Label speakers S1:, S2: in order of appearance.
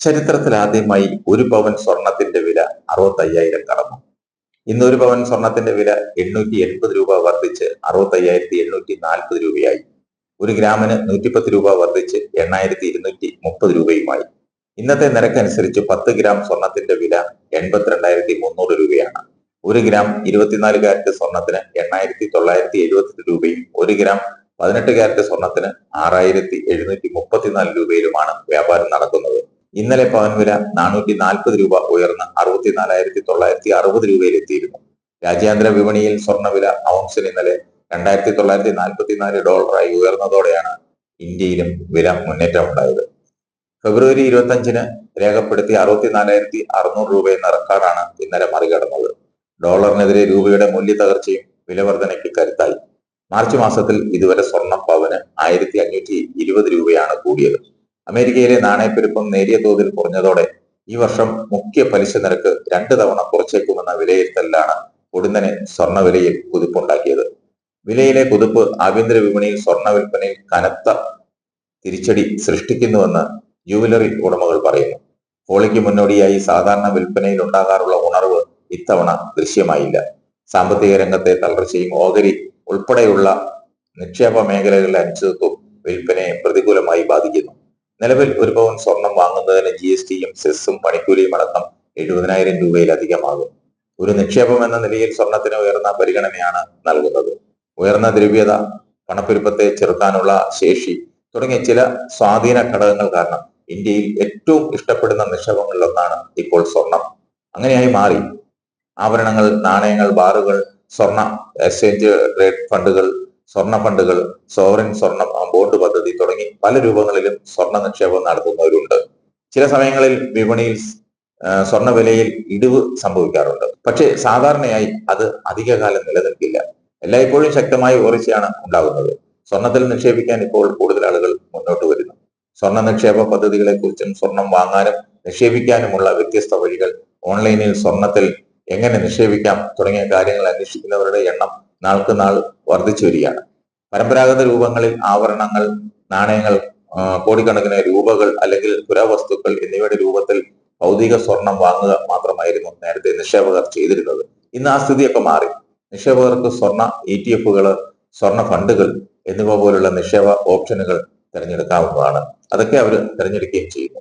S1: ചരിത്രത്തിൽ ആദ്യമായി ഒരു പവൻ സ്വർണത്തിന്റെ വില അറുപത്തയ്യായിരം കടന്നു. ഇന്ന് ഒരു പവൻ സ്വർണത്തിന്റെ വില എണ്ണൂറ്റി എൺപത് രൂപ വർദ്ധിച്ച് അറുപത്തയ്യായിരത്തി എണ്ണൂറ്റി നാൽപ്പത് രൂപയായി. ഒരു ഗ്രാമിന് നൂറ്റിപ്പത്ത് രൂപ വർദ്ധിച്ച് എണ്ണായിരത്തി ഇരുന്നൂറ്റി മുപ്പത് രൂപയുമായി. ഇന്നത്തെ നിരക്കനുസരിച്ച് പത്ത് ഗ്രാം സ്വർണത്തിന്റെ വില എൺപത്തിരണ്ടായിരത്തി മുന്നൂറ് രൂപയാണ്. ഒരു ഗ്രാം ഇരുപത്തിനാല് കാരറ്റ് സ്വർണത്തിന് എണ്ണായിരത്തി തൊള്ളായിരത്തി എഴുപത്തെട്ട് രൂപയും ഒരു ഗ്രാം പതിനെട്ട് കാരറ്റ് സ്വർണത്തിന് ആറായിരത്തി എഴുന്നൂറ്റി മുപ്പത്തിനാല് രൂപയിലുമാണ് വ്യാപാരം നടക്കുന്നത്. ഇന്നലെ പവൻ വില നാനൂറ്റി നാൽപ്പത് രൂപ ഉയർന്ന് അറുപത്തിനാലായിരത്തി തൊള്ളായിരത്തി അറുപത് രൂപയിലെത്തിയിരുന്നു. രാജ്യാന്തര വിപണിയിൽ സ്വർണവില ഔൺസിന് ഇന്നലെ രണ്ടായിരത്തി തൊള്ളായിരത്തി നാൽപ്പത്തിനാല് ഡോളറായി ഉയർന്നതോടെയാണ് ഇന്ത്യയിലും വില മുന്നേറ്റം ഉണ്ടായത് ഫെബ്രുവരി ഇരുപത്തി അഞ്ചിന് രേഖപ്പെടുത്തിയ അറുപത്തിനാലായിരത്തി അറുന്നൂറ് രൂപ എന്ന റെക്കോർഡാണ് ഇന്നലെ മറികടന്നത്. ഡോളറിനെതിരെ രൂപയുടെ മൂല്യ തകർച്ചയും വിലവർധനയ്ക്ക് കരുത്തായി. മാർച്ച് മാസത്തിൽ ഇതുവരെ സ്വർണ പവന് ആയിരത്തി അഞ്ഞൂറ്റി ഇരുപത് രൂപയാണ് കൂടിയത്. അമേരിക്കയിലെ നാണയപ്പെരുപ്പം നേരിയ തോതിൽ കുറഞ്ഞതോടെ ഈ വർഷം മുഖ്യ പലിശ നിരക്ക് രണ്ട് തവണ കുറച്ചേക്കുമെന്ന വിലയിരുത്തലിലാണ് ഉടനെ സ്വർണവിലയിൽ കുതിപ്പുണ്ടാക്കിയത്. വിലയിലെ കുതിപ്പ് ആഭ്യന്തര വിപണിയിൽ സ്വർണ വിൽപ്പനയിൽ കനത്ത തിരിച്ചടി സൃഷ്ടിക്കുന്നുവെന്ന് ജുവലറി ഉടമകൾ പറയുന്നു. ഹോളിക്ക് മുന്നോടിയായി സാധാരണ വിൽപ്പനയിൽ ഉണ്ടാകാറുള്ള ഉണർവ് ഇത്തവണ ദൃശ്യമായില്ല. സാമ്പത്തിക രംഗത്തെ തളർച്ചയും ഓഹരി ഉൾപ്പെടെയുള്ള നിക്ഷേപ മേഖലകളിലെ അനിശ്ചിതത്വം വിൽപ്പനയെ പ്രതികൂലമായി ബാധിക്കുന്നു. നിലവിൽ ഒരു പവൻ സ്വർണം വാങ്ങുന്നതിന് ജി എസ് ടിയും സെസ്സും പണിക്കൂലിയും അടക്കം എഴുപതിനായിരം രൂപയിലധികമാകും. ഒരു നിക്ഷേപം എന്ന നിലയിൽ സ്വർണത്തിന് ഉയർന്ന പരിഗണനയാണ് നൽകുന്നത്. ഉയർന്ന ദ്രവ്യത പണപ്പെരുപ്പത്തെ ചെറുക്കാനുള്ള ശേഷി തുടങ്ങിയ ചില സ്വാധീന ഘടകങ്ങൾ കാരണം ഇന്ത്യയിൽ ഏറ്റവും ഇഷ്ടപ്പെടുന്ന നിക്ഷേപങ്ങളിലൊന്നാണ് ഇപ്പോൾ സ്വർണം. അങ്ങനെയായി മാറി ആഭരണങ്ങൾ നാണയങ്ങൾ ബാറുകൾ സ്വർണ എക്സ്ചേഞ്ച് ട്രേഡ് ഫണ്ടുകൾ സ്വർണ ഫണ്ടുകൾ സോവറിൻ സ്വർണം ബോണ്ട് പദ്ധതി തുടങ്ങി പല രൂപങ്ങളിലും സ്വർണ നിക്ഷേപം നടത്തുന്നവരുണ്ട്. ചില സമയങ്ങളിൽ വിപണിയിൽ സ്വർണ വിലയിൽ ഇടിവ് സംഭവിക്കാറുണ്ട്. പക്ഷേ സാധാരണയായി അത് അധികകാലം നിലനിൽക്കില്ല. എല്ലായ്പ്പോഴും ശക്തമായ ഉയർച്ചയാണ് ഉണ്ടാകുന്നത്. സ്വർണത്തിൽ നിക്ഷേപിക്കാൻ ഇപ്പോൾ കൂടുതൽ ആളുകൾ മുന്നോട്ട് വരുന്നു. സ്വർണ നിക്ഷേപ പദ്ധതികളെ കുറിച്ചും സ്വർണം വാങ്ങാനും നിക്ഷേപിക്കാനുമുള്ള വ്യത്യസ്ത വഴികൾ ഓൺലൈനിൽ സ്വർണത്തിൽ എങ്ങനെ നിക്ഷേപിക്കാം തുടങ്ങിയ കാര്യങ്ങൾ അന്വേഷിക്കുന്നവരുടെ എണ്ണം നാൾക്ക് നാൾ വർദ്ധിച്ചു വരികയാണ് പരമ്പരാഗത രൂപങ്ങളിൽ ആവരണങ്ങൾ നാണയങ്ങൾ കോടിക്കണക്കിന് രൂപകൾ അല്ലെങ്കിൽ പുരാവസ്തുക്കൾ എന്നിവയുടെ രൂപത്തിൽ ഭൗതിക സ്വർണം വാങ്ങുക മാത്രമായിരുന്നു നേരത്തെ നിക്ഷേപകർ ചെയ്തിരുന്നത്. ഇന്ന് ആ സ്ഥിതിയൊക്കെ മാറി. നിക്ഷേപകർക്ക് സ്വർണ ഇ ടി എഫുകൾ സ്വർണ ഫണ്ടുകൾ എന്നിവ പോലുള്ള നിക്ഷേപ ഓപ്ഷനുകൾ തിരഞ്ഞെടുക്കാവുന്നതാണ്. അതൊക്കെ അവർ തിരഞ്ഞെടുക്കുകയും ചെയ്യുന്നു.